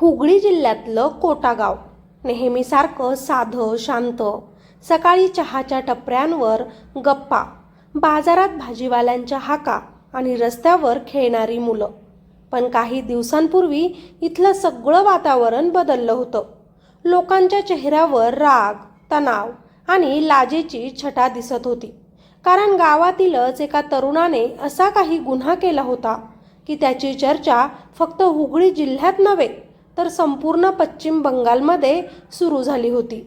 हुगळी जिल्ह्यातलं कोटागाव. नेहमीसारखं साधं शांत. सकाळी चहाच्या टपऱ्यांवर गप्पा. बाजारात भाजीवाल्यांच्या हाका आणि रस्त्यावर खेळणारी मुलं. पण काही दिवसांपूर्वी इथलं सगळं वातावरण बदललं होतं. लोकांच्या चेहऱ्यावर राग तणाव आणि लाजेची छटा दिसत होती. कारण गावातीलच एका तरुणाने असा काही गुन्हा केला होता की त्याची चर्चा फक्त हुगळी जिल्ह्यात नव्हे तर संपूर्ण पश्चिम बंगालमध्ये सुरू झाली होती.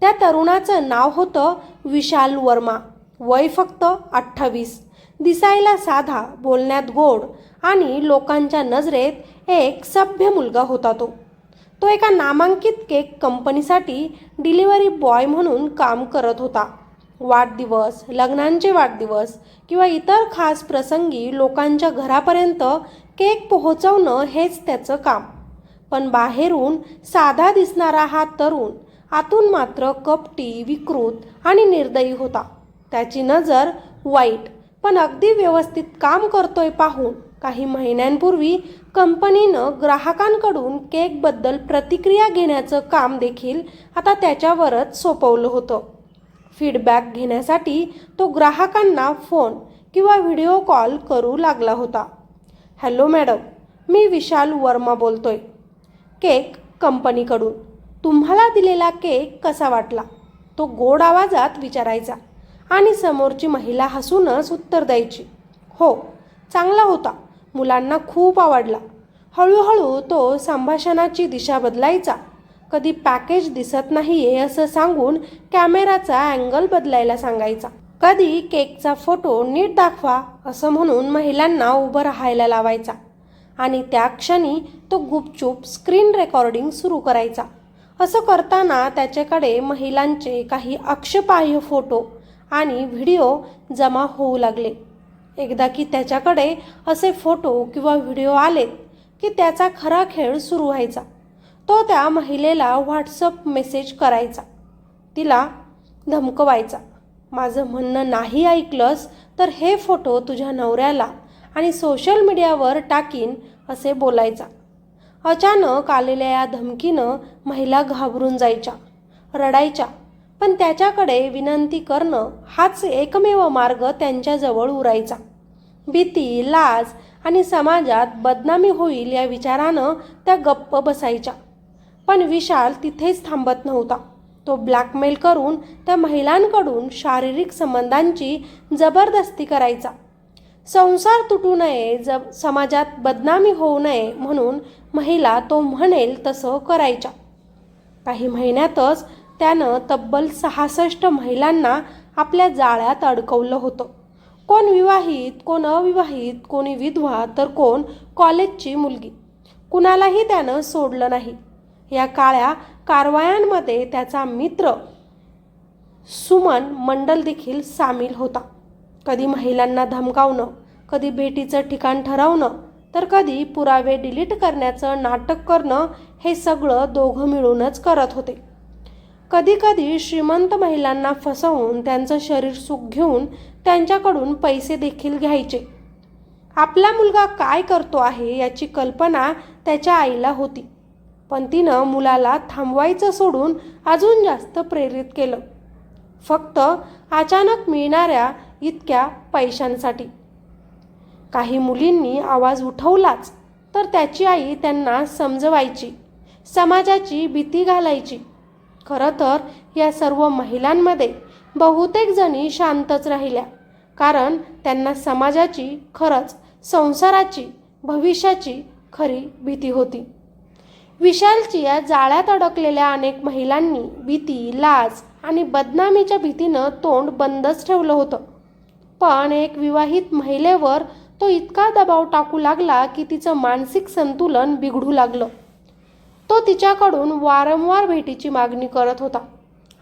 त्या तरुणाचं नाव होतं विशाल वर्मा. वय फक्त अठ्ठावीस. दिसायला साधा बोलण्यात गोड आणि लोकांच्या नजरेत एक सभ्य मुलगा होता तो. तो एका नामांकित केक कंपनीसाठी डिलिव्हरी बॉय म्हणून काम करत होता. वाढदिवस लग्नांचे वाढदिवस किंवा इतर खास प्रसंगी लोकांच्या घरापर्यंत केक पोहोचवणं हेच त्याचं काम. पण बाहेरून साधा दिसणारा हा तरुण आतून मात्र कपटी विकृत आणि निर्दयी होता. त्याची नजर वाईट पण अगदी व्यवस्थित काम करतोय पाहून काही महिन्यांपूर्वी कंपनीनं ग्राहकांकडून केकबद्दल प्रतिक्रिया घेण्याचं काम देखील आता त्याच्यावरच सोपवलं होतं. फीडबॅक घेण्यासाठी तो ग्राहकांना फोन किंवा व्हिडिओ कॉल करू लागला होता. हॅलो मॅडम मी विशाल वर्मा बोलतोय. केक कंपनीकडून. तुम्हाला दिलेला केक कसा वाटला? तो गोड आवाजात विचारायचा आणि समोरची महिला हसूनच उत्तर द्यायची. हो चांगला होता. मुलांना खूप आवडला. हळूहळू तो संभाषणाची दिशा बदलायचा. कधी पॅकेज दिसत नाहीये असं सांगून कॅमेराचा अँगल बदलायला सांगायचा. कधी केकचा फोटो नीट दाखवा असं म्हणून महिलांना उभं राहायला लावायचा. आणि त्या क्षणी तो गुपचूप स्क्रीन रेकॉर्डिंग सुरू करायचा. असं करताना त्याच्याकडे महिलांचे काही अक्षपाह्य फोटो आणि व्हिडिओ जमा होऊ लागले. एकदा की त्याच्याकडे असे फोटो किंवा व्हिडिओ आले की त्याचा खरा खेळ सुरू व्हायचा. तो त्या महिलेला व्हॉट्सअप मेसेज करायचा. तिला धमकवायचा. माझं म्हणणं नाही ऐकलंस तर हे फोटो तुझ्या नवऱ्याला आणि सोशल मीडियावर टाकीन असे बोलायचा. अचानक आलेल्या या धमकीनं महिला घाबरून जायच्या रडायच्या. पण त्याच्याकडे विनंती करणं हाच एकमेव मार्ग त्यांच्याजवळ उरायचा. भीती लाज आणि समाजात बदनामी होईल या विचारानं त्या गप्प बसायच्या. पण विशाल तिथेच थांबत नव्हता. तो ब्लॅकमेल करून त्या महिलांकडून शारीरिक संबंधांची जबरदस्ती करायचा. संसार तुटू नये जब समाजात बदनामी होऊ नये म्हणून महिला तो म्हणेल तसं करायच्या. काही महिन्यातच त्यानं तब्बल सहासष्ट महिलांना आपल्या जाळ्यात अडकवलं होतं. कोण विवाहित कोण अविवाहित कोणी विधवा तर कोण कॉलेजची मुलगी. कुणालाही त्यानं सोडलं नाही. या काळ्या कारवायांमध्ये त्याचा मित्र सुमन मंडल देखील सामील होता. कधी महिलांना धमकावणं कधी भेटीचं ठिकाण ठरवणं तर कधी पुरावे डिलीट करण्याचं नाटक करणं हे सगळं दोघं मिळूनच करत होते. कधीकधी श्रीमंत महिलांना फसवून त्यांचं शरीर सुख घेऊन त्यांच्याकडून पैसे देखील घ्यायचे. आपला मुलगा काय करतो आहे याची कल्पना त्याच्या आईला होती. पण तिनं मुलाला थांबवायचं सोडून अजून जास्त प्रेरित केलं. फक्त अचानक मिळणाऱ्या इतक्या पैशांसाठी. काही मुलींनी आवाज उठवलाच तर त्याची आई त्यांना समजवायची समाजाची भीती घालायची. खरं तर या सर्व महिलांमध्ये बहुतेक जणी शांतच राहिल्या कारण त्यांना समाजाची खरंच संसाराची भविष्याची खरी भीती होती. विशालची या जाळ्यात अडकलेल्या अनेक महिलांनी भीती लाज आणि बदनामीच्या भीतीनं तोंड बंदच ठेवलं होतं. पण एक विवाहित महिलेवर तो इतका दबाव टाकू लागला की तिचं मानसिक संतुलन बिघडू लागलं. तो तिच्याकडून वारंवार भेटीची मागणी करत होता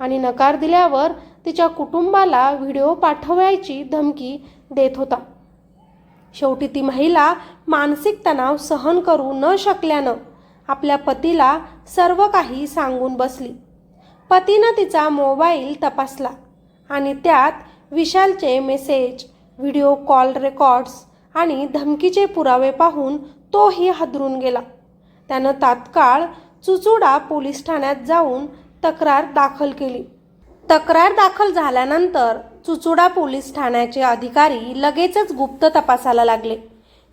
आणि नकार दिल्यावर तिच्या कुटुंबाला व्हिडिओ पाठवायची धमकी देत होता. शेवटी ती महिला मानसिक तणाव सहन करू न शकल्यानं आपल्या पतीला सर्व काही सांगून बसली. पतीनं तिचा मोबाईल तपासला आणि त्यात विशालचे मेसेज व्हिडिओ कॉल रेकॉर्ड्स आणि धमकीचे पुरावे पाहून तोही हादरून गेला. त्यानं तात्काळ चुचुडा पोलीस ठाण्यात जाऊन तक्रार दाखल केली. तक्रार दाखल झाल्यानंतर चुचुडा पोलीस ठाण्याचे अधिकारी लगेचच गुप्त तपासाला लागले.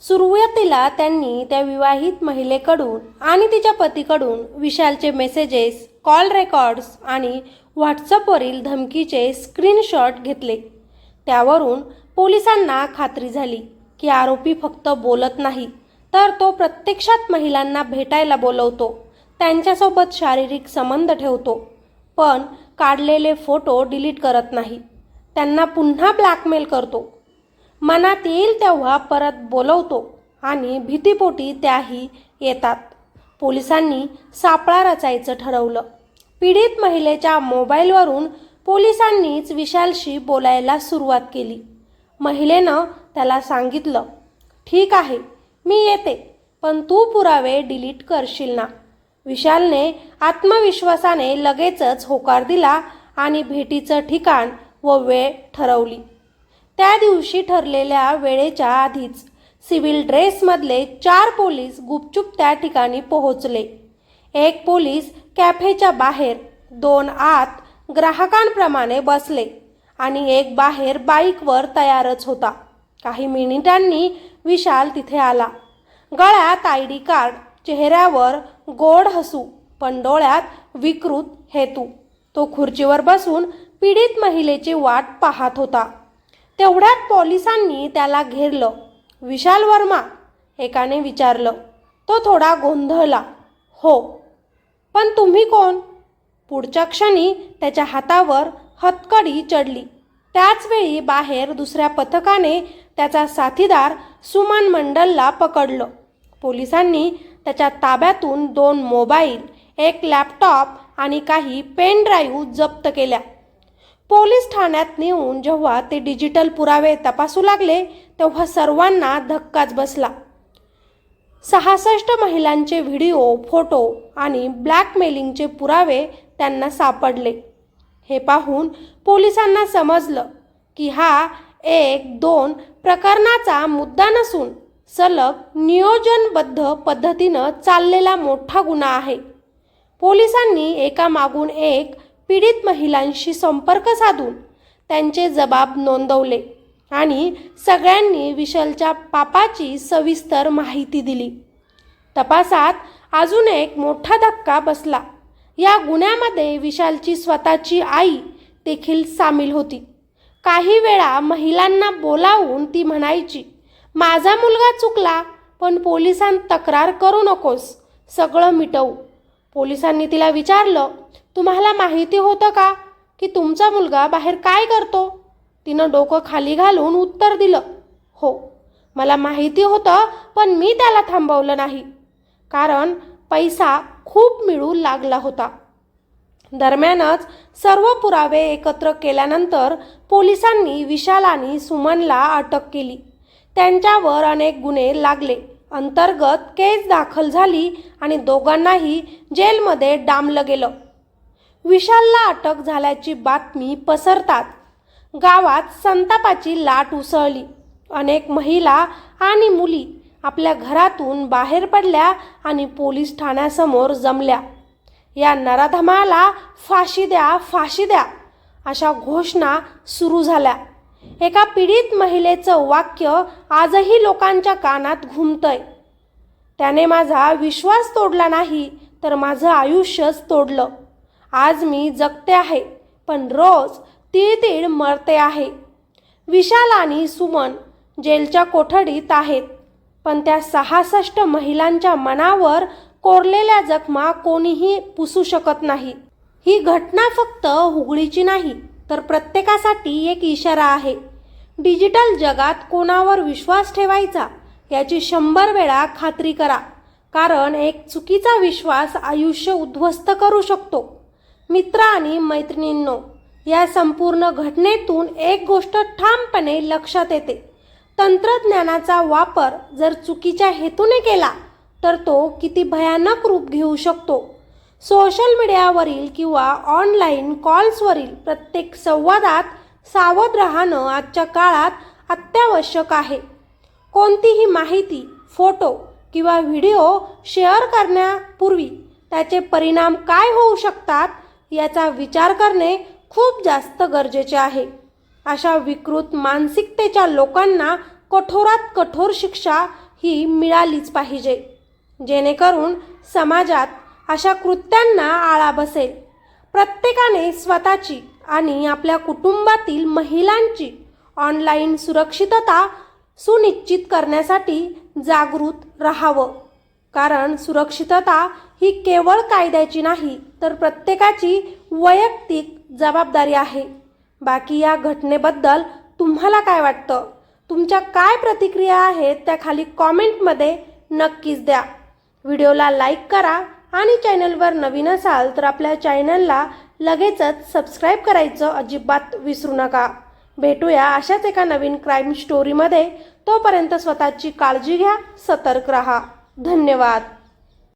सुरुवातीला त्यांनी त्या विवाहित महिलेकडून आणि तिच्या पतीकडून विशालचे मेसेजेस कॉल रेकॉर्ड्स आणि व्हॉट्सअपवरील धमकीचे स्क्रीनशॉट घेतले. त्यावरून पोलिसांना खात्री झाली की आरोपी फक्त बोलत नाही तर तो प्रत्यक्षात महिलांना भेटायला बोलवतो त्यांच्यासोबत शारीरिक संबंध ठेवतो पण काढलेले फोटो डिलीट करत नाही. त्यांना पुन्हा ब्लॅकमेल करतो. मनात येईल तेव्हा परत बोलवतो आणि भीतीपोटी त्याही येतात. पोलिसांनी सापळा रचायचं ठरवलं. पीडित महिलेच्या मोबाईलवरून पोलिसांनीच विशालशी बोलायला सुरुवात केली. महिलेनं त्याला सांगितलं ठीक आहे मी येते पण तू पुरावे डिलीट करशील ना. विशालने आत्मविश्वासाने लगेचच होकार दिला आणि भेटीचं ठिकाण व वेळ ठरवली. त्या दिवशी ठरलेल्या वेळेच्या आधीच सिव्हिल ड्रेसमधले चार पोलीस गुपचूप त्या ठिकाणी पोहोचले. एक पोलीस कॅफेच्या बाहेर दोन आत ग्राहकांप्रमाणे बसले आणि एक बाहेर बाईकवर तयारच होता. काही मिनिटांनी विशाल तिथे आला. गळ्यात आय डी कार्ड चेहऱ्यावर गोड हसू पण डोळ्यात विकृत हेतू. तो खुर्चीवर बसून पीडित महिलेची वाट पाहत होता. तेवढ्यात पोलिसांनी त्याला घेरलं. विशाल वर्मा एकाने विचारलं. तो थोडा गोंधळला. हो. पण तुम्ही कोण? पुढच्या क्षणी त्याच्या हातावर हतकडी चढली. त्याचवेळी बाहेर दुसऱ्या पथकाने त्याचा साथीदार सुमन मंडलला पकडलं. पोलिसांनी त्याच्या ताब्यातून दोन मोबाईल एक लॅपटॉप आणि काही पेन ड्राईव्ह जप्त केल्या. पोलीस ठाण्यात नेऊन जेव्हा ते डिजिटल पुरावे तपासू लागले तेव्हा सर्वांना धक्काच बसला. सहासष्ट महिलांचे व्हिडिओ फोटो आणि ब्लॅकमेलिंगचे पुरावे त्यांना सापडले. हे पाहून पोलिसांना समजलं की हा एक दोन प्रकरणाचा मुद्दा नसून सलग नियोजनबद्ध पद्धतीनं चाललेला मोठा गुन्हा आहे. पोलिसांनी एकामागून एक पीडित महिलांशी संपर्क साधून त्यांचे जबाब नोंदवले आणि सगळ्यांनी विशालच्या पापाची सविस्तर माहिती दिली. तपासात अजून एक मोठा धक्का बसला. या गुन्ह्यामध्ये विशालची स्वतःची आई देखील सामील होती. काही वेळा महिलांना बोलावून ती म्हणायची माझा मुलगा चुकला पण पोलिसांत तक्रार करू नकोस सगळं मिटवू. पोलिसांनी तिला विचारलं तुम्हाला माहिती होतं का की तुमचा मुलगा बाहेर काय करतो? तिनं डोकं खाली घालून उत्तर दिलं हो मला माहिती होतं पण मी त्याला थांबवलं नाही. कारण पैसा खूप मिळू लागला होता. दरम्यानच सर्व पुरावे एकत्र केल्यानंतर पोलिसांनी विशाल आणि सुमनला अटक केली. त्यांच्यावर अनेक गुन्हे लागले. अंतर्गत केस दाखल झाली आणि दोघांनाही जेलमध्ये डांबलं गेलं. विशालला अटक झाल्याची बातमी पसरतात. गावात संतापाची लाट उसळली. अनेक महिला आणि मुली आपल्या घरातून बाहेर पडल्या आणि पोलीस ठाण्यासमोर जमल्या. या नराधमाला फाशी द्या फाशी द्या अशा घोषणा सुरू झाल्या. एका पीडित महिलेचं वाक्य आजही लोकांच्या कानात घुमतंय. त्याने माझा विश्वास तोडला नाही तर माझं आयुष्यच तोडलं. आज मी जगते आहे पण रोज तीळतीळ मरते आहे. विशाल आणि सुमन जेलच्या कोठडीत आहेत पण त्या सहासष्ट महिलांच्या मनावर कोरलेल्या जखमा कोणीही पुसू शकत नाही. ही घटना फक्त हुगळीची नाही तर प्रत्येकासाठी एक इशारा आहे. डिजिटल जगात कोणावर विश्वास ठेवायचा याची शंभर वेळा खात्री करा कारण एक चुकीचा विश्वास आयुष्य उद्ध्वस्त करू शकतो. मित्र आणि मैत्रिणींनो या संपूर्ण घटनेतून एक गोष्ट ठामपणे लक्षात येते. तंत्रज्ञानाचा वापर जर चुकीच्या हेतूने केला तर तो किती भयानक रूप घेऊ शकतो? सोशल मीडियावरील किंवा ऑनलाईन कॉल्सवरील प्रत्येक संवादात सावध राहणं आजच्या काळात अत्यावश्यक आहे. कोणतीही माहिती फोटो किंवा व्हिडिओ शेअर करण्यापूर्वी त्याचे परिणाम काय होऊ शकतात? याचा विचार करणे खूप जास्त गरजेचे आहे. अशा विकृत मानसिकतेच्या लोकांना कठोरात कठोर शिक्षा ही मिळालीच पाहिजे. जेणेकरून समाजात अशा कृत्यांना आळा बसेल. प्रत्येकाने स्वतःची आणि आपल्या कुटुंबातील महिलांची ऑनलाईन सुरक्षितता सुनिश्चित करण्यासाठी जागृत राहावं. कारण सुरक्षितता ही केवळ कायद्याची नाही तर प्रत्येकाची वैयक्तिक जबाबदारी आहे. बाकी या घटनेबद्दल तुम्हाला काय वाटतं? तुमच्या काय प्रतिक्रिया आहेत त्या खाली कॉमेंटमध्ये नक्कीच द्या. व्हिडिओला लाईक करा आणि चॅनलवर नवीन असाल तर आपल्या चॅनलला लगेचच सबस्क्राईब करायचं अजिबात विसरू नका. भेटूया अशाच एका नवीन क्राईम स्टोरीमध्ये. तोपर्यंत स्वतःची काळजी घ्या सतर्क राहा. धन्यवाद.